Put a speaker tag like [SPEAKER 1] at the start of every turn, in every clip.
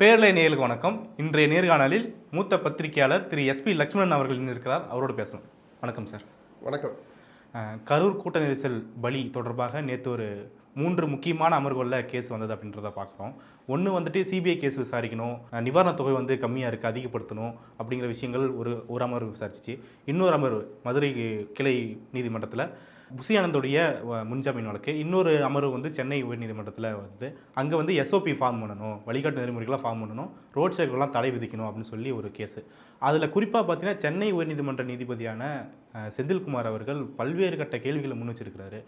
[SPEAKER 1] பேரலை நேயர்களுக்கு வணக்கம். இன்றைய நேர்காணலில் மூத்த பத்திரிகையாளர் திரு எஸ்பி லட்சுமணன் அவர்கள் இருக்கிறார் அவரோடு பேசணும் வணக்கம் சார்.
[SPEAKER 2] வணக்கம்.
[SPEAKER 1] கரூர் கூட்ட நெரிசல் பலி தொடர்பாக நேற்று ஒரு மூன்று முக்கியமான அமர்வுகளில் கேஸ் வந்தது அப்படின்றத பார்க்குறோம் ஒன்று வந்துட்டு சிபிஐ கேஸ் விசாரிக்கணும். நிவாரணத் தொகை வந்து கம்மியாக இருக்குது அதிகப்படுத்தணும் அப்படிங்கிற விஷயங்கள் ஒரு ஒரு அமர்வு விசாரிச்சிச்சு. இன்னொரு அமர்வு மதுரை கிளை நீதிமன்றத்தில். புசி ஆனந்தோடைய முன்ஜாமீன் வழக்கு. இன்னொரு அமர்வு வந்து சென்னை உயர்நீதிமன்றத்தில் வந்து அங்கே வந்து எஸ்ஓபி ஃபார்ம் பண்ணணும் வழிகாட்டு நெறிமுறைகளாக ஃபார்ம் பண்ணணும் ரோட் ஷோக்கெல்லாம் தடை விதிக்கணும் அப்படின்னு சொல்லி ஒரு கேஸு அதில் குறிப்பாக பார்த்தீங்கன்னா சென்னை உயர்நீதிமன்ற நீதிபதியான செந்தில்குமார் அவர்கள் பல்வேறு கட்ட கேள்விகளை முன் வச்சிருக்கிறாரு.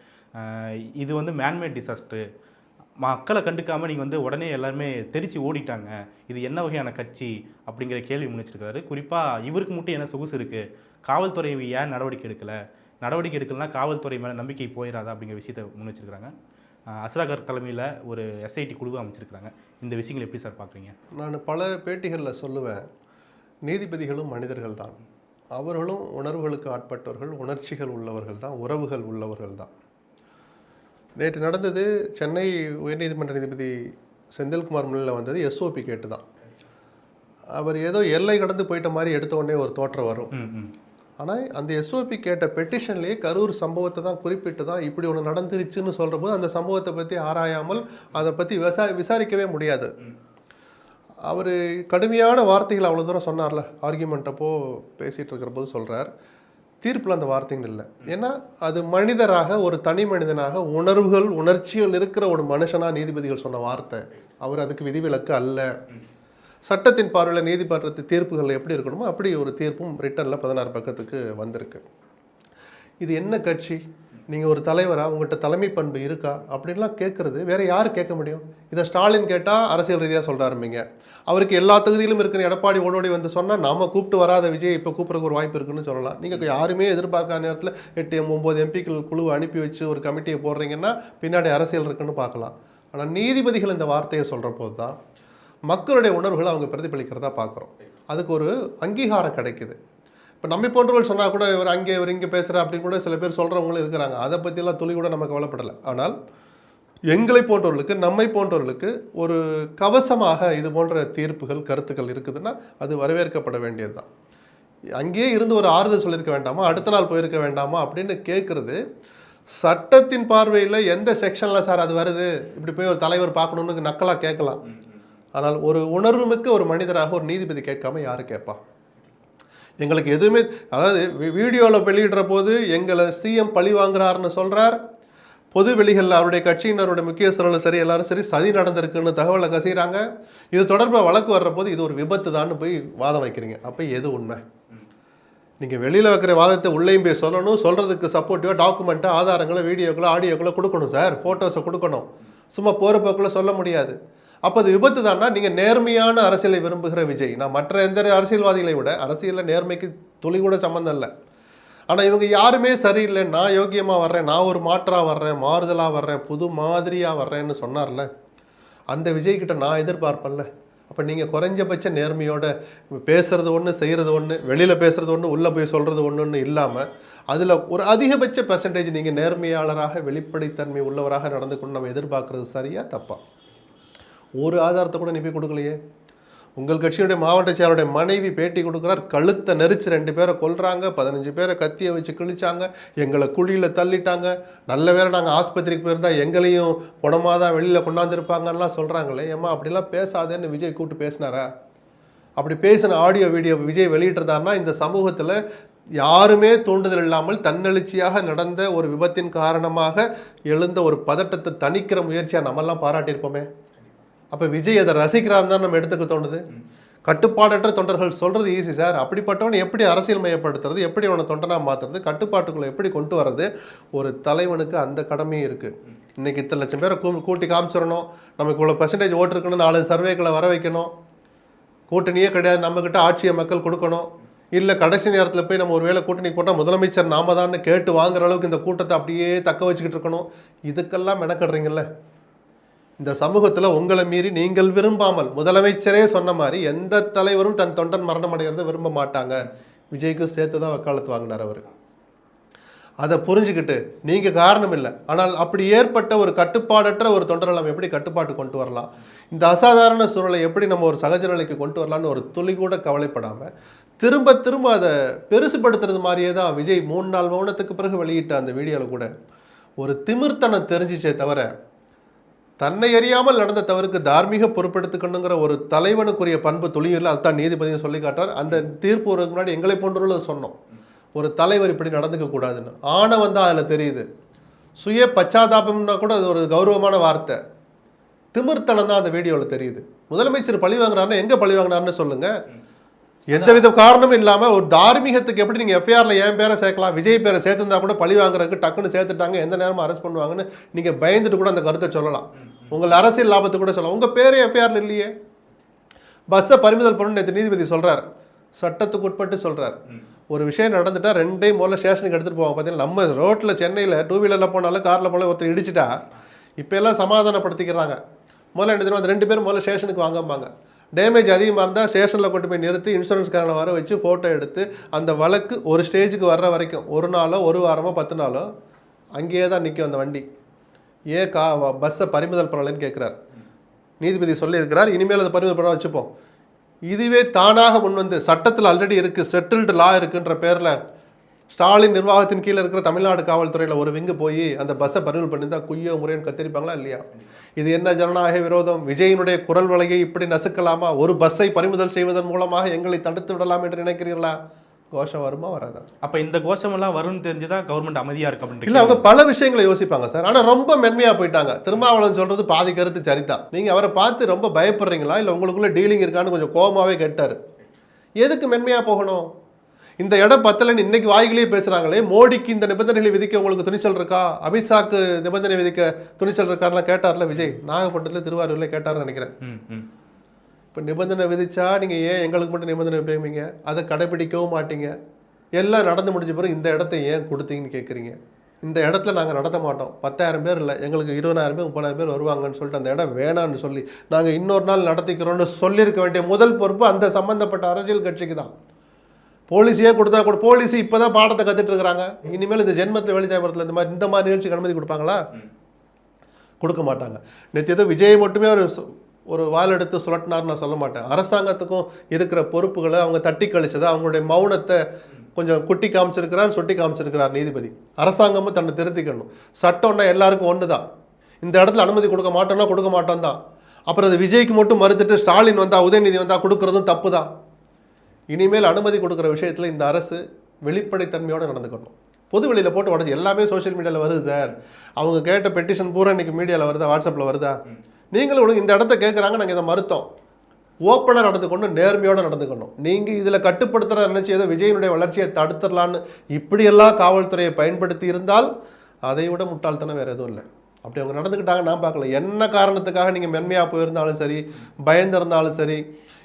[SPEAKER 1] இது வந்து மேன்மேட் டிசாஸ்டர் மக்களை கண்டுக்காமல் நீங்கள் வந்து உடனே எல்லாருமே தெரிச்சு ஓடிட்டாங்க. இது என்ன வகையான கட்சி அப்படிங்கிற கேள்வி முன்னிச்சிருக்கிறாரு குறிப்பாக இவருக்கு மட்டும் என்ன சொகுசு இருக்குது காவல்துறை ஏன் நடவடிக்கை எடுக்கலை? நடவடிக்கை எடுக்கலனா காவல்துறை மேலே நம்பிக்கை போயிடாதா அப்படிங்கிற விஷயத்தை முன் வச்சிருக்காங்க அஹ் அஸ்ராகர் தலைமையில் ஒரு எஸ்ஐடி குழுவை அமைச்சிருக்காங்க இந்த விஷயங்கள் எப்படி சார் பார்க்குறீங்க
[SPEAKER 2] நான் பல பேட்டிகளில் சொல்லுவேன். நீதிபதிகளும் மனிதர்கள் தான். அவர்களும் உணர்வுகளுக்கு ஆட்பட்டவர்கள் உணர்ச்சிகள் உள்ளவர்கள் தான் உறவுகள் உள்ளவர்கள் தான். நேற்று நடந்தது சென்னை உயர்நீதிமன்ற நீதிபதி செந்தில்குமார் முன்னில் வந்தது எஸ்ஓபி கேட்டு தான். அவர் ஏதோ எல்லை கடந்து போயிட்ட மாதிரி எடுத்த உடனே ஒரு தோற்றம் வரும். ஆனால் அந்த எஸ்ஓபி கேட்ட பெட்டிஷன்லேயே கரூர் சம்பவத்தை தான் குறிப்பிட்டு தான் இப்படி ஒன்று நடந்துருச்சுன்னு சொல்கிற போது அந்த சம்பவத்தை பற்றி ஆராயாமல் அதை பற்றி விசா விசாரிக்கவே முடியாது. அவர் கடுமையான வார்த்தைகள் அவ்வளோ தூரம் சொன்னார்ல ஆர்கியூமெண்ட் அப்போ பேசிகிட்டு இருக்கிற போது சொல்கிறார் தீர்ப்பில் அந்த வார்த்தைகள் இல்லை. ஏன்னா அது மனிதராக ஒரு தனி மனிதனாக உணர்வுகள் உணர்ச்சிகள் இருக்கிற ஒரு மனுஷனாக நீதிபதிகள் சொன்ன வார்த்தை. அவர் அதுக்கு விதிவிலக்கு அல்ல. சட்டத்தின் பார்வையில் நீதிமன்றத்து தீர்ப்புகள் எப்படி இருக்கணுமோ அப்படி ஒரு தீர்ப்பும் ரிட்டனில் பதினாறு பக்கத்துக்கு வந்திருக்கு. இது என்ன கட்சி? நீங்கள் ஒரு தலைவராக உங்கள்கிட்ட தலைமை பண்பு இருக்கா? அப்படின்லாம் கேட்குறது வேறு யார் கேட்க முடியும்? இதை ஸ்டாலின் கேட்டால் அரசியல் ரீதியாக சொல்கிறாருமீங்க அவருக்கு எல்லா தகுதியிலும் இருக்கிற எடப்பாடி ஓடோடி வந்து சொன்னால் நாம கூப்பிட்டு வராத விஜய் இப்போ கூப்பிட்றக்கு ஒரு வாய்ப்பு இருக்குன்னு சொல்லலாம். நீங்கள் யாருமே எதிர்பார்க்காத நேரத்தில் எட்டு ஒம்பது எம்பிக்கள் குழுவை அனுப்பி வச்சு ஒரு கமிட்டியை போடுறீங்கன்னா பின்னாடி அரசியல் இருக்குன்னு பார்க்கலாம். ஆனால் நீதிபதிகள் இந்த வார்த்தையை சொல்கிற போது தான் மக்களுடைய உணர்வுகளை அவங்க பிரதிபலிக்கிறதா பார்க்குறோம். அதுக்கு ஒரு அங்கீகாரம் கிடைக்குது. இப்போ நம்மை போன்றவர்கள் சொன்னால் கூட இவர் அங்கே இவர் இங்கே பேசுகிற அப்படின்னு கூட சில பேர் சொல்கிறவங்களும் இருக்கிறாங்க. அதை பற்றியெல்லாம் துளி கூட நம்ம கவலைப்படலை ஆனால் எங்களை போன்றவர்களுக்கு நம்மை போன்றவர்களுக்கு ஒரு கவசமாக இது போன்ற தீர்ப்புகள் கருத்துக்கள் இருக்குதுன்னா அது வரவேற்கப்பட வேண்டியது தான். அங்கேயே இருந்து ஒரு ஆறுதல் சொல்லியிருக்க வேண்டாமா? அடுத்த நாள் போயிருக்க வேண்டாமா? அப்படின்னு கேட்குறது சட்டத்தின் பார்வையில் எந்த செக்ஷனில் சார் அது வருது? இப்படி போய் ஒரு தலைவர் பார்க்கணுன்னு நக்கலாக கேட்கலாம். ஆனால் ஒரு உணர்வுமிக்க ஒரு மனிதராக ஒரு நீதிபதி கேட்காம யாரு கேட்பா? எங்களுக்கு எதுவுமே அதாவது வீடியோவில் வெளியிடுற போது எங்களை சிஎம் பழி வாங்குறாருன்னு சொல்கிறார் பொது வெளிகளில் அவருடைய கட்சியினருடைய முக்கியஸ்தர்களும் சரி எல்லாரும் சரி சதி நடந்திருக்குன்னு தகவலை கசிகிறாங்க இது தொடர்பாக வழக்கு வர்ற போது இது ஒரு விபத்து தான்னு போய் வாதம் வைக்கிறீங்க. அப்போ எது உண்மை? நீங்கள் வெளியில் வைக்கிற வாதத்தை உள்ளேயும் போய் சொல்லணும். சொல்கிறதுக்கு சப்போர்ட்டிவாக டாக்குமெண்ட்டை ஆதாரங்களை வீடியோக்களை ஆடியோக்களை கொடுக்கணும் சார். ஃபோட்டோஸை கொடுக்கணும். சும்மா போகிற போக்கில் சொல்ல முடியாது. அப்போ அது விபத்து தான்னா நீங்கள் நேர்மையான அரசியலை விரும்புகிற விஜய். நான் மற்ற எந்த அரசியல்வாதிகளை விட அரசியலில் நேர்மைக்கு துளி கூட சம்மந்தம் இல்லை. ஆனால் இவங்க யாருமே சரியில்லை. நான் யோக்கியமாக வர்றேன். நான் ஒரு மாற்றாக வர்றேன். மாறுதலாக வர்றேன். புது மாதிரியாக வர்றேன்னு சொன்னார்ல. அந்த விஜய்கிட்ட நான் எதிர்பார்ப்பேன்ல. அப்போ நீங்கள் குறைஞ்சபட்ச நேர்மையோட பேசுறது ஒன்று செய்கிறது ஒன்று வெளியில் பேசுறது ஒன்று உள்ளே போய் சொல்கிறது ஒன்றுன்னு இல்லாமல் அதில் ஒரு அதிகபட்ச பெர்சன்டேஜ் நீங்கள் நேர்மையாளராக வெளிப்படைத்தன்மை உள்ளவராக நடந்து கொண்டு நம்ம எதிர்பார்க்குறது சரியா தப்பா? ஒரு ஆதாரத்தை கூட நீ போய் கொடுக்கலையே. உங்கள் கட்சியுடைய மாவட்ட செயலருடைய மனைவி பேட்டி கொடுக்குறார். கழுத்தை நெரிச்சு ரெண்டு பேரை கொல்றாங்க. பதினஞ்சு பேரை கத்தியை வச்சு கிழிச்சாங்க. எங்களை குழியில் தள்ளிட்டாங்க. நல்ல வேளை நாங்கள் ஆஸ்பத்திரிக்கு போயிருந்தால் எங்களையும் குணமாக தான் வெளியில் கொண்டாந்துருப்பாங்கலாம் சொல்கிறாங்களே ஏம்மா அப்படிலாம் பேசாதேன்னு விஜய் கூப்பிட்டு பேசினாரா? அப்படி பேசின ஆடியோ வீடியோ விஜய் வெளியிட்டிருந்தாருன்னா இந்த சமூகத்தில் யாருமே தூண்டுதல் இல்லாமல் தன்னெழுச்சியாக நடந்த ஒரு விபத்தின் காரணமாக எழுந்த ஒரு பதட்டத்தை தணிக்கிற முயற்சியாக நம்மெல்லாம் பாராட்டியிருப்போமே. அப்போ விஜய் அதை ரசிக்கிறான்னு தான் நம்ம எடுத்துக்க தோணுது. கட்டுப்பாடற்ற தொண்டர்கள் சொல்கிறது ஈஸி சார் அப்படிப்பட்டவனை எப்படி அரசியல் மயப்படுத்துறது எப்படி அவனை தொண்டனாக மாற்றுறது கட்டுப்பாட்டுக்குள்ளே எப்படி கொண்டு வர்றது ஒரு தலைவனுக்கு அந்த கடமையும் இருக்குது இன்னைக்கு இத்தனை லட்சம் பேரை கூ கூட்டி காமிச்சிடணும். நமக்கு இவ்வளோ பர்சன்டேஜ் ஓட்டு இருக்குன்னு நாலு சர்வேக்களை வர வைக்கணும். கூட்டணியே கிடையாது. நம்மக்கிட்ட ஆட்சியை மக்கள் கொடுக்கணும். இல்லை கடைசி நேரத்தில் போய் நம்ம ஒரு வேளை கூட்டணி போட்டால் முதலமைச்சர் நாம தான் கேட்டு வாங்குற அளவுக்கு இந்த கூட்டத்தை அப்படியே தக்க வச்சுக்கிட்டு இருக்கணும். இதுக்கெல்லாம் மெனக்கடுறீங்கல்ல. இந்த சமூகத்தில் உங்களை மீறி நீங்கள் விரும்பாமல் முதலமைச்சரே சொன்ன மாதிரி எந்த தலைவரும் தன் தொண்டன் மரணம் அடைகிறத விரும்ப மாட்டாங்க. விஜய்க்கும் சேர்த்து தான் வக்காலத்து வாங்கினார் அவர். அதை புரிஞ்சுக்கிட்டு நீங்கள் காரணம் இல்லை. ஆனால் அப்படி ஏற்பட்ட ஒரு கட்டுப்பாடற்ற ஒரு தொண்டரை நம்ம எப்படி கட்டுப்பாட்டு கொண்டு வரலாம்? இந்த அசாதாரண சூழலை எப்படி நம்ம ஒரு சகஜ நிலைக்கு கொண்டு வரலாம்னு ஒரு துளி கூட கவலைப்படாமல் திரும்ப திரும்ப அதை பெருசுபடுத்துறது மாதிரியே தான் விஜய் மூணு நாள் மௌனத்துக்கு பிறகு வெளியிட்ட அந்த வீடியோவில் கூட ஒரு திமிர்த்தனம் தெரிஞ்சிச்சே தவிர தன்னை அறியாமல் நடந்த தவறுக்கு தார்மீக பொறுப்பெடுத்துக்கணுங்கிற ஒரு தலைவனுக்குரிய பண்பு துளியில் அதுதான் நீதிபதியும் சொல்லி காட்டார் அந்த தீர்ப்பு வரதுக்கு முன்னாடி எங்களை போன்றவர்கள் சொன்னோம். ஒரு தலைவர் இப்படி நடந்துக்க கூடாதுன்னு. ஆணவம் தான் அதில் தெரியுது. சுய பச்சாதாபம்னா கூட அது ஒரு கௌரவமான வார்த்தை. திமிர்த்தனம் தான் அந்த வீடியோவில் தெரியுது. முதலமைச்சர் பழி வாங்குறாருன்னா எங்கே பழி வாங்கினாருன்னு சொல்லுங்கள் எந்தவித காரணமும் இல்லாமல் ஒரு தார்மீகத்துக்கு எப்படி நீங்கள் எஃப்ஐஆரில் என் பேரை சேர்க்கலாம் விஜய் பேரை சேர்த்துருந்தா கூட பழி வாங்குறதுக்கு டக்குன்னு சேர்த்துட்டாங்க எந்த நேரமும் அரெஸ்ட் பண்ணுவாங்கன்னு நீங்கள் பயந்துட்டு கூட அந்த கருத்தை சொல்லலாம். உங்கள் அரசியல் லாபத்தை கூட சொல்லலாம். உங்கள் பேரே எஃப்ஐஆரில் இல்லையே. பஸ்ஸை பறிமுதல் பண்ணு நேற்று நீதிபதி சொல்றார். சட்டத்துக்கு உட்பட்டு சொல்றார். ஒரு விஷயம் நடந்துட்டா ரெண்டையும் முதல்ல ஸ்டேஷனுக்கு எடுத்துகிட்டு போவாங்க. பார்த்தீங்கன்னா நம்ம ரோட்டில் சென்னையில் டூ வீலரில் போனாலும் காரில் போனாலும் ஒருத்தர் இடிச்சிட்டா இப்போ எல்லாம் சமாதானப்படுத்திக்கிறாங்க. முதல்ல என்ன தெரியுமா? அந்த ரெண்டு பேரும் முதல்ல ஸ்டேஷனுக்கு வாங்கம்பாங்க. டேமேஜ் அதிகமாக இருந்தால் ஸ்டேஷனில் கொண்டு போய் நிறுத்தி இன்சூரன்ஸ்காரனை வர வச்சு ஃபோட்டோ எடுத்து அந்த வழக்கு ஒரு ஸ்டேஜுக்கு வர்ற வரைக்கும் ஒரு நாளோ ஒரு வாரமோ பத்து நாளோ அங்கேயே தான் நிற்கும் அந்த வண்டி. ஏன் கா பஸ்ஸை பறிமுதல் பண்ணலைன்னு கேட்குறார் நீதிபதி சொல்லியிருக்கிறார் இனிமேல் அதை பறிமுதல் பண்ண வச்சுப்போம். இதுவே தானாக முன்வந்து சட்டத்தில் ஆல்ரெடி இருக்குது செட்டில்டு லா இருக்குன்ற பேரில் ஸ்டாலின் நிர்வாகத்தின் கீழே இருக்கிற தமிழ்நாடு காவல்துறையில் ஒரு விங்கு போய் அந்த பஸ்ஸை பறிமுதல் பண்ணியிருந்தா குய்யோ முறைன்னு கத்திருப்பாங்களா இல்லையா? இது என்ன ஜனநாயக விரோதம்? விஜயினுடைய குரல் வலையை இப்படி நசுக்கலாமா? ஒரு பஸ்ஸை பறிமுதல் செய்வதன் மூலமாக எங்களை தடுத்து விடலாம் என்று நினைக்கிறீர்களா? கோஷம் வருமா வராதா?
[SPEAKER 1] அப்ப இந்த கோஷமெல்லாம் வரும்னு தெரிஞ்சுதான் கவர்மெண்ட் அமைதியா இருக்கு
[SPEAKER 2] இல்ல
[SPEAKER 1] அப்படின்னு
[SPEAKER 2] அவங்க பல விஷயங்களை யோசிப்பாங்க சார். ஆனா ரொம்ப மென்மையா போயிட்டாங்க. திருமாவளவன் சொல்றது பாதி கருத்து சரிதான். நீங்க அவரை பார்த்து ரொம்ப பயப்படுறீங்களா? இல்ல உங்களுக்குள்ள டீலிங் இருக்கான்னு கொஞ்சம் கோபமாவே கேட்டாரு. எதுக்கு மென்மையா போகணும்? இந்த இடம் பத்தலைன்னு இன்னைக்கு வாய்களே பேசுறாங்களே. மோடிக்கு இந்த நிபந்தனைகளை விதிக்க உங்களுக்கு துணிச்சல் இருக்கா? அமித்ஷாக்கு நிபந்தனை விதிக்க துணிச்சல் இருக்காருலாம் கேட்டார்ல விஜய். நாகப்பட்டினத்துல திருவாரூர்ல கேட்டாருன்னு நினைக்கிறேன். இப்போ நிபந்தனை விதிச்சா நீங்கள் ஏன் எங்களுக்கு மட்டும் நிபந்தனை வைப்பீங்க? அதை கடைபிடிக்கவும் மாட்டீங்க. எல்லாம் நடந்து முடிஞ்ச பிறகு இந்த இடத்த ஏன் கொடுத்தீங்கன்னு கேட்குறீங்க இந்த இடத்துல நாங்கள் நடத்த மாட்டோம். பத்தாயிரம் பேர் இல்லை எங்களுக்கு இருபதாயிரம் பேர் முப்பதாயிரம் பேர் வருவாங்கன்னு சொல்லிட்டு அந்த இடம் வேணான்னு சொல்லி நாங்கள் இன்னொரு நாள் நடத்திக்கிறோம்னு சொல்லியிருக்க வேண்டிய முதல் பொறுப்பு அந்த சம்பந்தப்பட்ட அரசியல் கட்சிக்கு தான். போலீஸ் ஏன் கொடுத்தா கூட போலீஸ் இப்போ தான் பாடத்தை கற்றுட்டு இருக்கிறாங்க. இனிமேல் இந்த ஜென்மத்தில் வெளிச்சாயபுரத்தில் இந்த மாதிரி இந்த மாதிரி நிகழ்ச்சிக்கு அனுமதி கொடுப்பாங்களா? கொடுக்க மாட்டாங்க. நேற்று ஏதோ விஜய் மட்டுமே ஒரு ஒரு வால் எடுத்து சுழட்டினார்னு நான் சொல்ல மாட்டேன். அரசாங்கத்துக்கும் இருக்கிற பொறுப்புகளை அவங்க தட்டி கழிச்சதை அவங்களுடைய மௌனத்தை கொஞ்சம் குட்டி காமிச்சிருக்கிறார் சுட்டி காமிச்சிருக்கிறார் நீதிபதி. அரசாங்கமும் தன்னை திருத்திக்கணும். சட்டம்னா எல்லாருக்கும் ஒன்று தான் இந்த இடத்துல அனுமதி கொடுக்க மாட்டோம்னா கொடுக்க மாட்டோம் தான் அப்புறம் அது விஜய்க்கு மட்டும் மறுத்துட்டு ஸ்டாலின் வந்தால் உதயநிதி வந்தால் கொடுக்கறதும் தப்பு தான் இனிமேல் அனுமதி கொடுக்குற விஷயத்தில் இந்த அரசு வெளிப்படைத்தன்மையோடு நடந்துக்கணும். பொது வெளியில் போட்டு உடஞ்சி எல்லாமே சோஷியல் மீடியாவில் வருது சார். அவங்க கேட்ட பெட்டிஷன் பூரா இன்னைக்கு மீடியாவில் வருதா வாட்ஸ்அப்பில் வருதா? நீங்களும் ஒழுங்கு இந்த இடத்த கேட்குறாங்க நாங்கள் இதை மறுத்தோம். ஓப்பனாக நடந்துக்கணும் நேர்மையோடு நடந்துக்கணும். நீங்கள் இதில் கட்டுப்படுத்துகிற நினச்சி ஏதோ விஜயனுடைய வளர்ச்சியை தடுத்துடலான்னு இப்படியெல்லாம் காவல்துறையை பயன்படுத்தி இருந்தால் அதை விட முட்டாள்தனம் வேறு எதுவும் இல்லை. அப்படி அவங்க நடந்துக்கிட்டாங்க நான் பார்க்கல. என்ன காரணத்துக்காக நீங்கள் மென்மையாக போயிருந்தாலும் சரி பயந்திருந்தாலும் சரி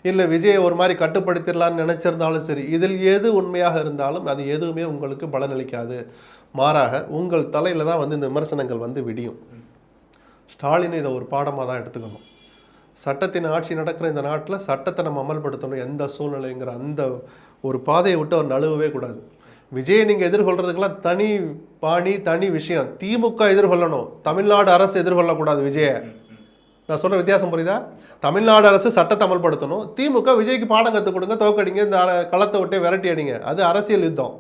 [SPEAKER 2] இல்லை விஜயை ஒரு மாதிரி கட்டுப்படுத்திடலாம்னு நினச்சிருந்தாலும் சரி இதில் எது உண்மையாக இருந்தாலும் அது எதுவுமே உங்களுக்கு பலனளிக்காது. மாறாக உங்கள் தலையில் தான் வந்து இந்த விமர்சனங்கள் வந்து விடியும். ஸ்டாலின் இதை ஒரு பாடமாக தான் எடுத்துக்கணும். சட்டத்தின் ஆட்சி நடக்கிற இந்த நாட்டில் சட்டத்தை நம்ம அமல்படுத்தணும் எந்த சூழ்நிலைங்கிற அந்த ஒரு பாதையை விட்டு அவர் நழுவவே கூடாது. விஜயை நீங்கள் எதிர்கொள்கிறதுக்கெல்லாம் தனி பாணி தனி விஷயம். திமுக எதிர்கொள்ளணும். தமிழ்நாடு அரசு எதிர்கொள்ளக்கூடாது விஜயை. நான் சொல்கிற வித்தியாசம் புரியுதா? தமிழ்நாடு அரசு சட்டத்தை அமல்படுத்தணும். திமுக விஜய்க்கு பாடம் கற்றுக் கொடுங்க தோக்கடிங்க இந்த களத்தை விட்டே விரட்டி அடிங்க. அது அரசியல் யுத்தம்.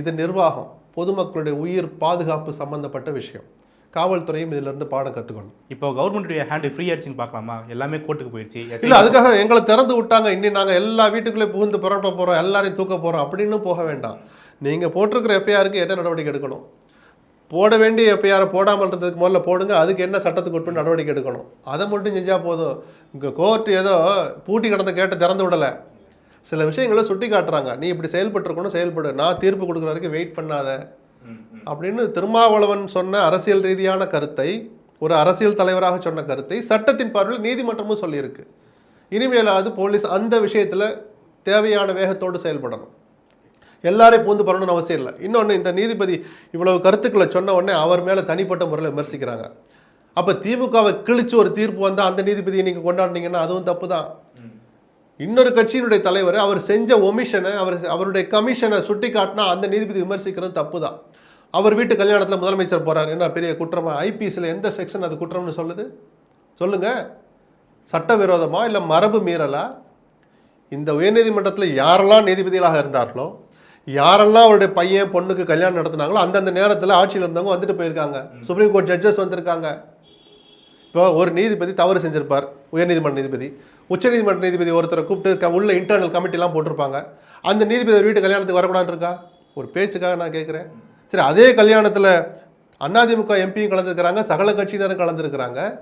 [SPEAKER 2] இது நிர்வாகம். பொதுமக்களுடைய உயிர் பாதுகாப்பு சம்பந்தப்பட்ட விஷயம். காவல்துறையும் இதுல இருந்து பாடம் கற்றுக்கணும்
[SPEAKER 1] இப்போ கவர்மெண்ட்டுடைய ஹேண்ட் ஃப்ரீ ஆயிடுச்சுன்னு பார்க்கலாமா? எல்லாமே கோர்ட்டுக்கு போயிடுச்சு
[SPEAKER 2] இல்ல அதுக்காக எங்களை திறந்து விட்டாங்க. இன்னி நாங்க எல்லா வீட்டுக்குள்ளே புகுந்து புரட்ட போறோம் எல்லாரையும் தூக்க போறோம் அப்படின்னு போக வேண்டாம். நீங்க போட்டிருக்கிற எஃப்ஐஆருக்கு என்ன நடவடிக்கை எடுக்கணும்? போட வேண்டிய எஃப்ஐஆரை போடாமல் இருந்ததுக்கு முதல்ல போடுங்க. அதுக்கு என்ன சட்டத்துக்கு உட்பட்டு நடவடிக்கை எடுக்கணும்? அதை மட்டும் செஞ்சா போதும். இங்க கோர்ட் ஏதோ பூட்டி கிடந்த கேட்டு திறந்து விடல. சில விஷயங்களை சுட்டி காட்டுறாங்க நீ இப்படி செயல்பட்டுருக்கணும் செயல்படு. நான் தீர்ப்பு கொடுக்குற வரைக்கும் வெயிட் பண்ணாத. அப்படின்னு திருமாவளவன் சொன்ன அரசியல் ரீதியான கருத்தை ஒரு அரசியல் தலைவராக சொன்ன கருத்தை சட்டத்தின் பார்வையில் நீதிமன்றமும் சொல்லியிருக்கு. இனிமேலாவது போலீஸ் அந்த விஷயத்தில் தேவையான வேகத்தோடு செயல்படணும். எல்லாரையும் பூந்து பண்ணணும்னு அவசியம் இல்லை. இன்னொன்று இந்த நீதிபதி இவ்வளவு கருத்துக்களை சொன்ன உடனே அவர் மேலே தனிப்பட்ட முறையில் விமர்சிக்கிறாங்க. அப்போ திமுகவை கிழிச்சு ஒரு தீர்ப்பு வந்தால் அந்த நீதிபதியை நீங்கள் கொண்டாடினீங்கன்னா அதுவும் தப்பு தான் இன்னொரு கட்சியினுடைய தலைவர் அவர் செஞ்ச ஒமிஷனை அவர் அவருடைய கமிஷனை சுட்டி காட்டினா அந்த நீதிபதி விமர்சிக்கிறது தப்பு தான் அவர் வீட்டு கல்யாணத்தில் முதலமைச்சர் போறார். என்ன பெரிய குற்றமா? ஐபிஎஸ்ல எந்த செக்ஷன் அது குற்றம்னு சொல்லுது? சொல்லுங்க. சட்டவிரோதமா இல்லை மரபு மீறலா? இந்த உயர்நீதிமன்றத்தில் யாரெல்லாம் நீதிபதிகளாக இருந்தார்களோ யாரெல்லாம் அவருடைய பையன் பொண்ணுக்கு கல்யாணம் நடத்துனாங்களோ அந்தந்த நேரத்தில் ஆட்சியில் இருந்தவங்க வந்துட்டு போயிருக்காங்க. சுப்ரீம் கோர்ட் ஜட்ஜஸ் வந்திருக்காங்க. இப்போ ஒரு நீதிபதி தவறு செஞ்சிருப்பார். உயர்நீதிமன்ற நீதிபதி. உச்சநீதிமன்ற நீதிபதி ஒருத்தரை கூப்பிட்டு உள்ள இன்டர்னல் கமிட்டிலாம் போட்டிருப்பாங்க. அந்த நீதிபதி வீட்டு கல்யாணத்துக்கு வரக்கூடாதுன்னு இருக்கா? ஒரு பேச்சுக்காக நான் கேட்குறேன் சரி அதே கல்யாணத்தில் அதிமுக எம்பியும் கலந்துருக்கிறாங்க சகல கட்சியினரும் கலந்துருக்கிறாங்க.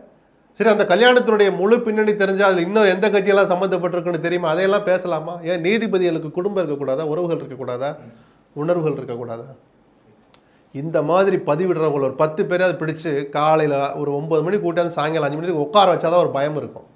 [SPEAKER 2] சரி அந்த கல்யாணத்தினுடைய முழு பின்னணி தெரிஞ்சால் அதில் இன்னும் எந்த கட்சியெல்லாம் சம்மந்தப்பட்டிருக்குன்னு தெரியுமா? அதையெல்லாம் பேசலாமா? ஏன் நீதிபதிகளுக்கு குடும்பம் இருக்கக்கூடாதா? உறவுகள் இருக்கக்கூடாதா? உணர்வுகள் இருக்கக்கூடாதா? இந்த மாதிரி பதிவிடுறவங்கள ஒரு பத்து பேரையாவது பிடிச்சு காலையில் ஒரு ஒன்பது மணிக்கு கூட்டாந்து சாயங்காலம் அஞ்சு மணிக்கு உட்கார வச்சாதான் ஒரு பயம் இருக்கும்.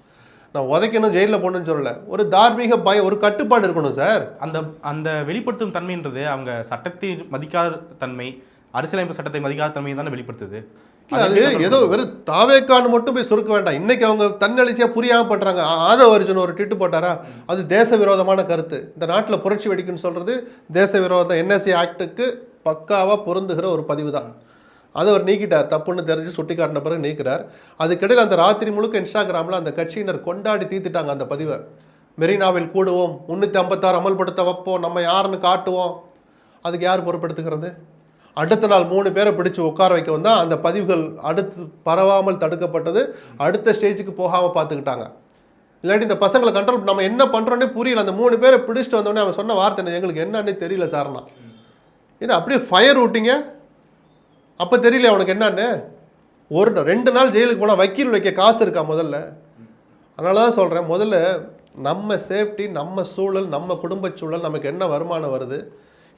[SPEAKER 2] நான் உதைக்கணும் ஜெயிலில் போகணும்னு சொல்லல. ஒரு தார்மீக பயம் ஒரு கட்டுப்பாடு இருக்கணும் சார்.
[SPEAKER 1] அந்த அந்த வெளிப்படுத்தும் தன்மைன்றது அவங்க சட்டத்தை மதிக்காத தன்மை அரசியலமைப்பு சட்டத்தை மதிக்காத தன்மையை தானே வெளிப்படுத்துது.
[SPEAKER 2] அது ஏதோ வெறும் தாவேக்கான்னு மட்டும் போய் சுருக்க வேண்டாம். இன்னைக்கு அவங்க தன்னெழுச்சியா புரியாம பண்றாங்க. ஆ- ஆதவ அர்ஜுன் ஒரு ட்விட்டு போட்டாரா? அது தேச விரோதமான கருத்து. இந்த நாட்டில் புரட்சி வெடிக்குன்னு சொல்றது தேச விரோத என்எஸ்சி ஆக்டுக்கு பக்காவா பொருந்துகிற ஒரு பதிவு தான் அதை அவர் நீக்கிட்டார். தப்புன்னு தெரிஞ்சு சுட்டி காட்டின பிறகு நீக்கிறார். அதுக்கிடையில் அந்த ராத்திரி முழுக்க இன்ஸ்டாகிராமில் அந்த கட்சியினர் கொண்டாடி தீர்த்துட்டாங்க அந்த பதிவை. மெரினாவில் கூடுவோம். முந்நூற்றி ஐம்பத்தாறு அமல்படுத்த வைப்போம். நம்ம யாருன்னு காட்டுவோம். அதுக்கு யார் பொறுப்பெடுத்துக்கிறது? அடுத்த நாள் மூணு பேரை பிடிச்சி உட்கார வைக்க தான் அந்த பதிவுகள் அடுத்து பரவாமல் தடுக்கப்பட்டது. அடுத்த ஸ்டேஜுக்கு போகாமல் பார்த்துக்கிட்டாங்க. இல்லாட்டி இந்த பசங்களை கண்ட்ரோல் நம்ம என்ன பண்ணுறோன்னே புரியல. அந்த மூணு பேரை பிடிச்சிட்டு வந்தோடனே அவன் சொன்ன வார்த்தை எங்களுக்கு என்னன்னே தெரியல சார்னா. ஏன்னா அப்படியே ஃபயர் விட்டீங்க அப்போ தெரியல அவனுக்கு என்னன்னு? ஒரு ரெண்டு நாள் ஜெயிலுக்கு போனால் வக்கீல் வைக்க காசு இருக்கா முதல்ல? அதனால தான் சொல்கிறேன் முதல்ல நம்ம சேஃப்டி நம்ம சூழல் நம்ம குடும்பச் சூழல் நமக்கு என்ன வருமானம் வருது?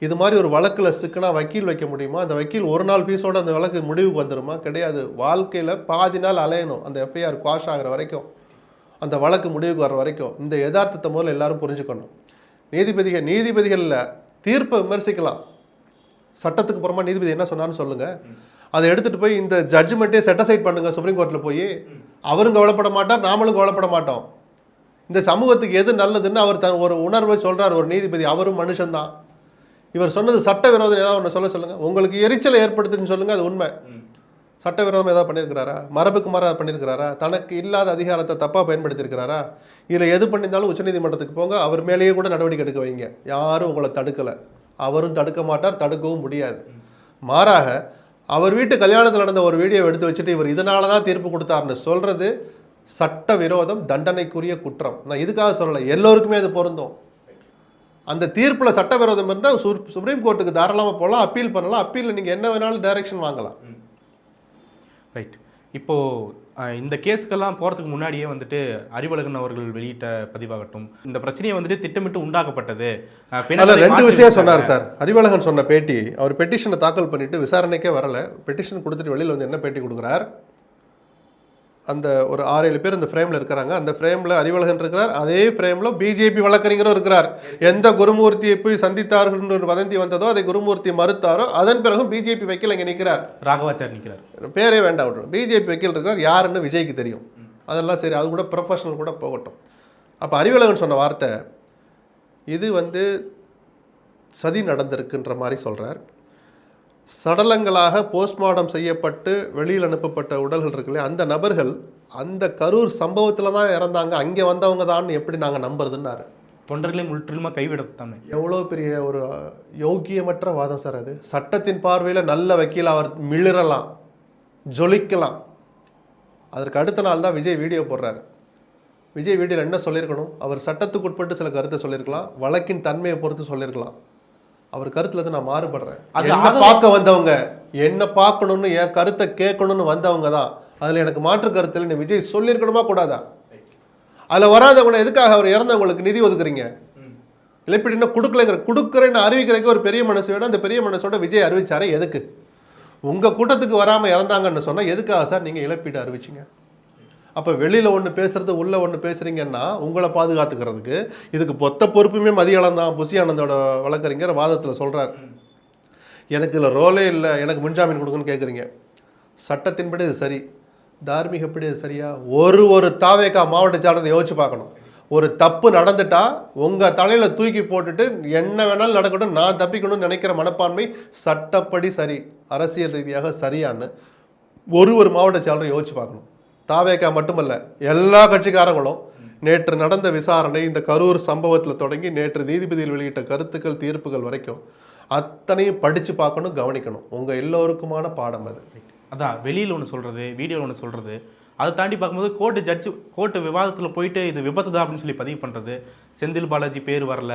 [SPEAKER 2] இது மாதிரி ஒரு வழக்கில் சிக்கனா வக்கீல் வைக்க முடியுமா? அந்த வக்கீல் ஒரு நாள் ஃபீஸோடு அந்த வழக்கு முடிவுக்கு வந்துடுமா கிடையாது. வாழ்க்கையில் பாதி நாள் அலையணும் அந்த எஃப்ஐஆர் குவாஷ் ஆகிற வரைக்கும். அந்த வழக்கு முடிவுக்கு வர வரைக்கும். இந்த யதார்த்தத்தை முதல்ல எல்லாரும் புரிஞ்சுக்கணும். நீதிபதிகள் நீதிபதிகளில் தீர்ப்பை விமர்சிக்கலாம். சட்டத்துக்கு புறமா நீதிபதி என்ன சொன்னார்னு சொல்லுங்க. அதை எடுத்துட்டு போய் இந்த ஜட்ஜ்மெண்ட்டே செட்டசைட் பண்ணுங்க சுப்ரீம் கோர்ட்டில் போய் அவரும் கவலைப்பட மாட்டார் நாமளும் கவலைப்பட மாட்டோம். இந்த சமூகத்துக்கு எது நல்லதுன்னு அவர் தன் ஒரு உணர்வை சொல்றார் ஒரு நீதிபதி அவரும் மனுஷன்தான் இவர் சொன்னது சட்டவிரோதம் ஏதாவது ஒன்று சொல்ல சொல்லுங்க. உங்களுக்கு எரிச்சலை ஏற்படுத்துன்னு சொல்லுங்க அது உண்மை. சட்டவிரோதம் ஏதாவது பண்ணியிருக்கிறாரா மரபுக்கு மாறாக பண்ணியிருக்கிறாரா தனக்கு இல்லாத அதிகாரத்தை தப்பாக பயன்படுத்தியிருக்கிறாரா இதில் எது பண்ணியிருந்தாலும் உச்சநீதிமன்றத்துக்கு போங்க அவர் மேலேயே கூட நடவடிக்கை எடுக்க வைங்க. யாரும் உங்களை தடுக்கலை. அவரும் தடுக்க மாட்டார் தடுக்கவும் முடியாது. மாறாக அவர் வீட்டு கல்யாணத்தில் நடந்த ஒரு வீடியோ எடுத்து வச்சுட்டு இவர் இதனால தான் தீர்ப்பு கொடுத்தாருன்னு சொல்கிறது சட்ட விரோதம் தண்டனைக்குரிய குற்றம். நான் இதுக்காக சொல்லலை எல்லோருக்குமே அது பொருந்தும். அந்த தீர்ப்பில் சட்டவிரோதம் இருந்தால் சு சுப்ரீம் கோர்ட்டுக்கு தாராளமாக போகலாம் அப்பீல் பண்ணலாம். அப்பீலில் நீங்கள் என்ன வேணாலும் டைரக்ஷன் வாங்கலாம்.
[SPEAKER 1] ரைட். இப்போது இந்த கேஸுக்கெல்லாம் போகிறதுக்கு முன்னாடியே வந்துட்டு அறிவழகன் அவர்கள் வெளியிட்ட பதிவாகட்டும். இந்த பிரச்சனையை வந்துட்டு திட்டமிட்டு உண்டாக்கப்பட்டது.
[SPEAKER 2] ரெண்டு விஷயம். சொன்னார் சார். அறிவழகன் சொன்ன பேட்டி அவர் பெட்டிஷனை தாக்கல் பண்ணிட்டு விசாரணைக்கே வரல. பெட்டிஷன் கொடுத்துட்டு வெளியில் வந்து என்ன பேட்டி கொடுக்குறார்? அந்த ஒரு ஆறு ஏழு பேர் இந்த ஃப்ரேமில் இருக்கிறாங்க. அந்த ஃப்ரேமில் அறிவழகன் இருக்கிறார். அதே ஃப்ரேமில் பிஜேபி வழக்கறிஞரும் இருக்கிறார். எந்த குருமூர்த்தியை போய் சந்தித்தார்கள் ஒரு வதந்தி வந்ததோ அதை குருமூர்த்தி மறுத்தாரோ அதன் பிறகும் பிஜேபி வைக்கல இங்கே நிற்கிறார்.
[SPEAKER 1] ராகவாச்சார் நிற்கிறார்.
[SPEAKER 2] பேரே வேண்டாம் பிஜேபி வக்கீல் இருக்கார் யாருன்னு விஜய்க்கு தெரியும். அதெல்லாம் சரி அது கூட ப்ரொஃபஷனல் கூட போகட்டும். அப்போ அறிவழகன் சொன்ன வார்த்தை இது வந்து சதி நடந்திருக்குன்ற மாதிரி சொல்கிறார் சடலங்களாக போஸ்ட்மார்ட்டம் செய்யப்பட்டு வெளியில் அனுப்பப்பட்ட உடல்கள் இருக்குல்ல அந்த நபர்கள் அந்த கரூர் சம்பவத்தில் தான் இறந்தாங்க. அங்கே வந்தவங்க தான் எப்படி நாங்கள் நம்புறதுன்னாரு?
[SPEAKER 1] தொண்டர்களே முற்றிலுமா கைவிடத்தானே
[SPEAKER 2] எவ்வளோ பெரிய ஒரு யோக்கியமற்ற வாதம் சார் அது. சட்டத்தின் பார்வையில் நல்ல வக்கீல் அவர் மிளிரலாம் ஜொலிக்கலாம். அதற்கு அடுத்த நாள் தான் விஜய் வீடியோ போடுறாரு. விஜய் வீடியோவில் என்ன சொல்லியிருக்கணும்? அவர் சட்டத்துக்கு உட்பட்டு சில கருத்தை சொல்லியிருக்கலாம். வழக்கின் தன்மையை பொறுத்து சொல்லியிருக்கலாம். அவர் கருத்துல இருந்து நான் மாறுபடுறேன்.
[SPEAKER 1] அது
[SPEAKER 2] என்ன பார்க்க வந்தவங்க என்ன பார்க்கணும்னு என் கருத்தை கேட்கணும்னு வந்தவங்க தான். அதில் எனக்கு மாற்று கருத்தில் நீ விஜய் சொல்லியிருக்கணுமா கூடாதா? அதில் வராதவங்க எதுக்காக அவர் இறந்தவங்களுக்கு நிதி ஒதுக்குறீங்க? இழப்பீடுனா கொடுக்கலங்கிற கொடுக்குறேன்னு அறிவிக்கிறதுக்கு ஒரு பெரிய மனசு வேணும். அந்த பெரிய மனசோட விஜய் அறிவிச்சாரே எதுக்கு? உங்கள் கூட்டத்துக்கு வராமல் இறந்தாங்கன்னு சொன்னால் எதுக்காக சார் நீங்கள் இழப்பீடு அறிவிச்சிங்க? அப்போ வெளியில் ஒன்று பேசுறது உள்ளே ஒன்று பேசுகிறீங்கன்னா உங்களை பாதுகாத்துக்கிறதுக்கு இதுக்கு மொத்த பொறுப்புமே மதியானம் தான். புசி ஆனந்தோட வழக்கறிஞர் வாதத்தில் சொல்கிறார் எனக்கு இதில் ரோலே இல்லை. எனக்கு முன்ஜாமீன் கொடுங்கன்னு கேட்குறீங்க சட்டத்தின்படி இது சரி. தார்மீகப்படி அது சரியா? ஒரு ஒரு தாவேக்கா மாவட்ட சார்ந்ததை யோசிச்சு பார்க்கணும். ஒரு தப்பு நடந்துட்டா உங்கள் தலையில் தூக்கி போட்டுட்டு என்ன வேணாலும் நடக்கட்டும் நான் தப்பிக்கணும்னு நினைக்கிற மனப்பான்மை சட்டப்படி சரி. அரசியல் ரீதியாக சரியான்னு ஒரு ஒரு மாவட்ட செயலரை யோசிச்சு பார்க்கணும். தாவேக்கா மட்டுமல்ல எல்லா கட்சிக்காரங்களும் நேற்று நடந்த விசாரணை இந்த கரூர் சம்பவத்தில் தொடங்கி நேற்று நீதிபதியில் வெளியிட்ட கருத்துக்கள் தீர்ப்புகள் வரைக்கும் அத்தனையும் படித்து பார்க்கணும் கவனிக்கணும். உங்கள் எல்லோருக்குமான பாடம் அது.
[SPEAKER 1] அதான் வெளியில் ஒன்று சொல்கிறது வீடியோவில் ஒன்று சொல்கிறது அதை தாண்டி பார்க்கும்போது கோர்ட்டு ஜட்ஜு கோர்ட்டு விவாதத்தில் போயிட்டு இது விபத்து தான் அப்படின்னு சொல்லி பதிவு பண்ணுறது செந்தில் பாலாஜி பேர் வரல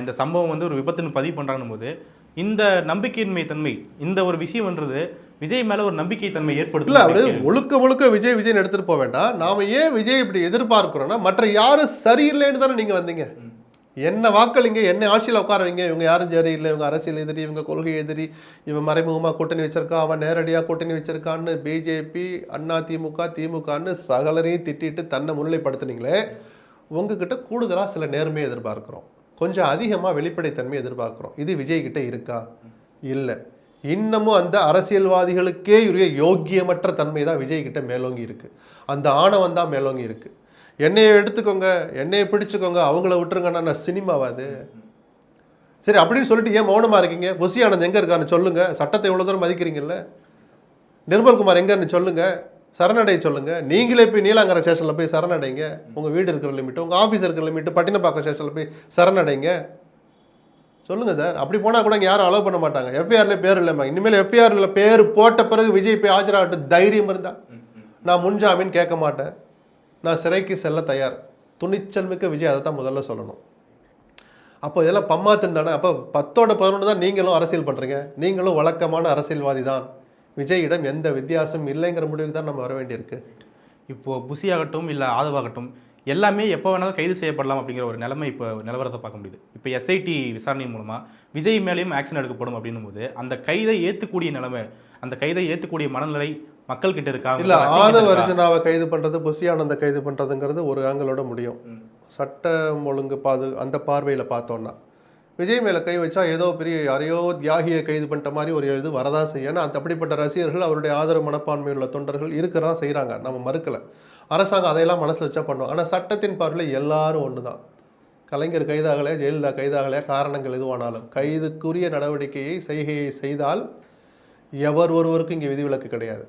[SPEAKER 1] இந்த சம்பவம் வந்து ஒரு விபத்துன்னு பதிவு பண்ணுறாங்கன்னு போது இந்த நம்பிக்கையின்மை தன்மை இந்த ஒரு விஷயம்ன்றது விஜய் மேலே ஒரு நம்பிக்கை தன்மை
[SPEAKER 2] இல்ல
[SPEAKER 1] ஏற்படுது
[SPEAKER 2] அவரு முழுக்க முழுக்க விஜய் விஜய் எடுத்துட்டு போக வேண்டாம். நாம ஏன் விஜய் இப்படி எதிர்பார்க்கிறோம்னா மற்ற யாரும் சரியில்லைன்னு தானே நீங்க வந்தீங்க. என்ன வாக்களிங்க என்ன ஆட்சியில் உட்கார வைங்க? இவங்க யாரும் சரியில்லை இவங்க அரசியல் எதிரி இவங்க கொள்கை எதிரி இவன் மறைமுகமா கூட்டணி வச்சிருக்கான் அவன் நேரடியா கூட்டணி வச்சிருக்கான்னு பிஜேபி அண்ணா திமுக திமுகன்னு சகலரையும் திட்டிட்டு தன்னை முன்னிலைப்படுத்துனீங்களே உங்ககிட்ட கூடுதலா சில நேர்மையை எதிர்பார்க்கிறோம். கொஞ்சம் அதிகமா வெளிப்படைத்தன்மை எதிர்பார்க்கிறோம். இது விஜய் கிட்ட இருக்கா? இல்லை. இன்னமும் அந்த அரசியல்வாதிகளுக்கே உரிய யோக்கியமற்ற தன்மை தான் விஜய்கிட்ட மேலோங்கி இருக்குது அந்த ஆணவம் தான் மேலோங்கி இருக்குது என்னையை எடுத்துக்கோங்க என்னையை பிடிச்சிக்கோங்க அவங்கள விட்டுருங்கன்னா நான் சினிமாவாது சரி அப்படின்னு சொல்லிட்டு ஏன் மௌனமாக இருக்கீங்க? புசி ஆனந்த் எங்கே இருக்கான்னு சொல்லுங்கள் சட்டத்தை இவ்வளோ தூரம் மதிக்கிறீங்கல்ல? நிர்மல்குமார் எங்கன்னு சொல்லுங்கள் சரணடைய சொல்லுங்கள் நீங்களே போய் நீலாங்கரை ஸ்டேஷனில் போய் சரணடைங்க. உங்கள் வீடு இருக்கிற லிமிட் உங்கள் ஆஃபீஸ் இருக்கிற லிமிட் பட்டினப்பாக்கம் ஸ்டேஷனில் போய் சரணடைங்க. சொல்லுங்க சார். அப்படி போனா கூட இங்க யாரும் அலோவ் பண்ண மாட்டாங்க. எஃப்ஐஆர்ல பேர் இல்லைம்மா. இனிமேல் எஃப்ஐஆர்ல பேர் போட்ட பிறகு விஜய் போய் ஆஜராகட்டும். தைரியம் இருந்தா. நான் முன்ஜாமீன் கேட்க மாட்டேன். நான் சிறைக்கு செல்ல தயார். துணிச்சல் மிக்க விஜய் அதை தான் முதல்ல சொல்லணும். அப்போ இதெல்லாம் பம்மாத்துன்னு தானே. அப்போ பத்தோட பதினொன்று தான் நீங்களும் அரசியல் பண்ணுறீங்க நீங்களும் வழக்கமான அரசியல்வாதி தான். விஜயிடம் எந்த வித்தியாசமும் இல்லைங்கிற முடிவுக்கு தான் நம்ம வர வேண்டியிருக்கு.
[SPEAKER 1] இப்போ புசி ஆகட்டும் இல்லை ஆதவாகட்டும் எல்லாமே எப்போ வேணாலும் கைது செய்யப்படலாம் அப்படிங்கிற ஒரு நிலைமை இப்போ நிலவரத்தை பார்க்க முடியுது. இப்போ எஸ்ஐடி விசாரணை மூலமாக விஜய் மேலேயும் ஆக்ஷன் எடுக்கப்படும் அப்படின்னும் போது அந்த கைதை ஏற்றுக்கூடிய நிலைமை அந்த கைதை ஏற்றுக்கூடிய மனநிலை மக்கள் கிட்ட இருக்கா?
[SPEAKER 2] இல்ல ஆதவ? அர்ஜுனாவை கைது பண்றது புசியானந்த கைது பண்றதுங்கிறது ஒரு ஆங்கிளோட முடியும். சட்டம் ஒழுங்கு பாது அந்த பார்வையில பார்த்தோம்னா விஜய் மேல கை வச்சா ஏதோ பெரிய யாரையோ தியாகியை கைது பண்ணிட்ட மாதிரி ஒரு இது வரதான் செய்யும். ஏன்னா அந்த அப்படிப்பட்ட ரசிகர்கள் அவருடைய ஆதரவு மனப்பான்மை உள்ள தொண்டர்கள் இருக்கதான் செய்றாங்க. நம்ம மறுக்கல. அரசாங்கம் அதையெல்லாம் மனசில் வச்சா பண்ணும் ஆனால் சட்டத்தின் பார்வையில் எல்லாரும் ஒன்று தான் கலைஞர் கைதாகலையா ஜெயலலிதா கைதாகலையா காரணங்கள் எதுவானாலும். கைதுக்குரிய நடவடிக்கையை செய்கையை செய்தால் எவர் ஒருவருக்கும் இங்கே விதிவிலக்கு கிடையாது.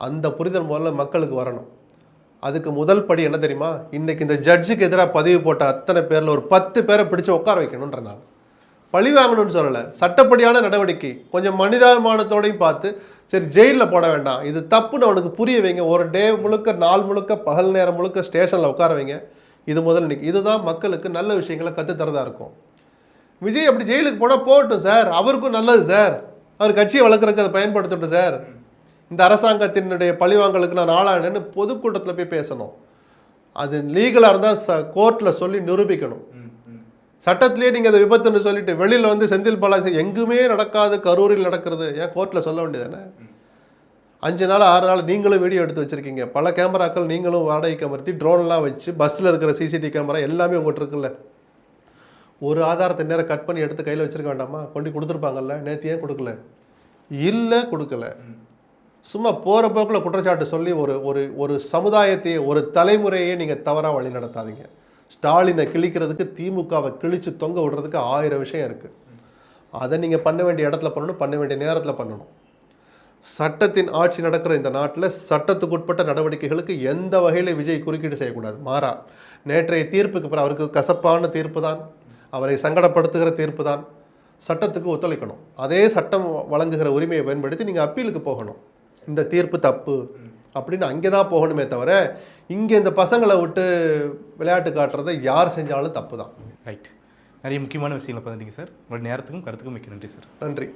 [SPEAKER 2] அந்த புரிதல் முதல்ல மக்களுக்கு வரணும். அதுக்கு முதல் படி என்ன தெரியுமா? இன்றைக்கி இந்த ஜட்ஜுக்கு எதிராக பதிவு போட்ட அத்தனை பேரில் ஒரு பத்து பேரை பிடிச்சு உட்கார வைக்கணுன்ற நான் பழி வாங்கணும்னு சொல்லலை. சட்டப்படியான நடவடிக்கை. கொஞ்சம் மனிதாபிமானத்தோடையும் பார்த்து சரி ஜெயிலில் போட வேண்டாம். இது தப்புன்னு அவனுக்கு புரிய வைங்க. ஒரு டே முழுக்க நாள் முழுக்க பகல் நேரம் முழுக்க ஸ்டேஷனில் உட்கார வைங்க. இது முதல் இன்னைக்கு. இதுதான் மக்களுக்கு நல்ல விஷயங்களை கற்றுத்தரதா இருக்கும். விஜய் அப்படி ஜெயிலுக்கு போனால் போகட்டும் சார். அவருக்கும் நல்லது சார். அவர் கட்சியை வளர்க்குறதுக்கு அதை பயன்படுத்தட்டும் சார். இந்த அரசாங்கத்தினுடைய பழிவாங்கலுக்கு நான் ஆளானேன்னு பொதுக்கூட்டத்தில் போய் பேசணும். அது லீகலாக இருந்தால் ச கோர்ட்டில் சொல்லி நிரூபிக்கணும். சட்டத்திலேயே நீங்கள் அதை விபத்துன்னு சொல்லிட்டு வெளியில் வந்து செந்தில் பாலாஜி எங்குமே நடக்காது கரூரில் நடக்கிறது. ஏன் கோர்ட்டில் சொல்ல வேண்டியதானே அஞ்சு நாள் ஆறு நாள் நீங்களும் வீடியோ எடுத்து வச்சிருக்கீங்க. பல கேமராக்கள் நீங்களும் வாடகைக்கு அமர்த்தி ட்ரோன்லாம் வச்சு பஸ்ஸில் இருக்கிற சிசிடிவி கேமரா எல்லாமே உங்கள்கிட்ட இருக்குல்ல? ஒரு ஆதாரத்தை நேரம் கட் பண்ணி எடுத்து கையில் வச்சுருக்க வேண்டாமா? கொண்டு கொடுத்துருப்பாங்கல்ல? நேற்று ஏன் கொடுக்கல? இல்லை கொடுக்கல. சும்மா போகிற போக்கில் குற்றச்சாட்டு சொல்லி ஒரு ஒரு ஒரு சமுதாயத்தையே ஒரு தலைமுறையே நீங்கள் தவறாக வழி நடத்தாதீங்க ஸ்டாலினை கிழிக்கிறதுக்கு திமுகவை கிழித்து தொங்க விடுறதுக்கு ஆயிரம் விஷயம் இருக்குது அதை நீங்கள் பண்ண வேண்டிய இடத்துல பண்ணணும் பண்ண வேண்டிய நேரத்தில் பண்ணணும். சட்டத்தின் ஆட்சி நடக்கிற இந்த நாட்டில் சட்டத்துக்கு உட்பட்ட நடவடிக்கைகளுக்கு எந்த வகையில் விஜய் குறுக்கீடு செய்யக்கூடாது? மாறா. நேற்றைய தீர்ப்புக்கு பிறகு அவருக்கு கசப்பான தீர்ப்பு தான். அவரை சங்கடப்படுத்துகிற தீர்ப்பு தான். சட்டத்துக்கு ஒத்துழைக்கணும். அதே சட்டம் வழங்குகிற உரிமையை பயன்படுத்தி நீங்கள் அப்பீலுக்கு போகணும். இந்த தீர்ப்பு தப்பு. அப்படின்னு அங்கே தான் போகணுமே தவிர இங்கே இந்த பசங்களை விட்டு விளையாட்டு காட்டுறதை யார் செஞ்சாலும் தப்பு தான்
[SPEAKER 1] ரைட் நிறைய முக்கியமான விஷயங்களை பதிந்தீங்க சார் உங்களுடைய நேரத்துக்கும் கருத்துக்கும் மிக்க நன்றி சார்
[SPEAKER 2] நன்றி.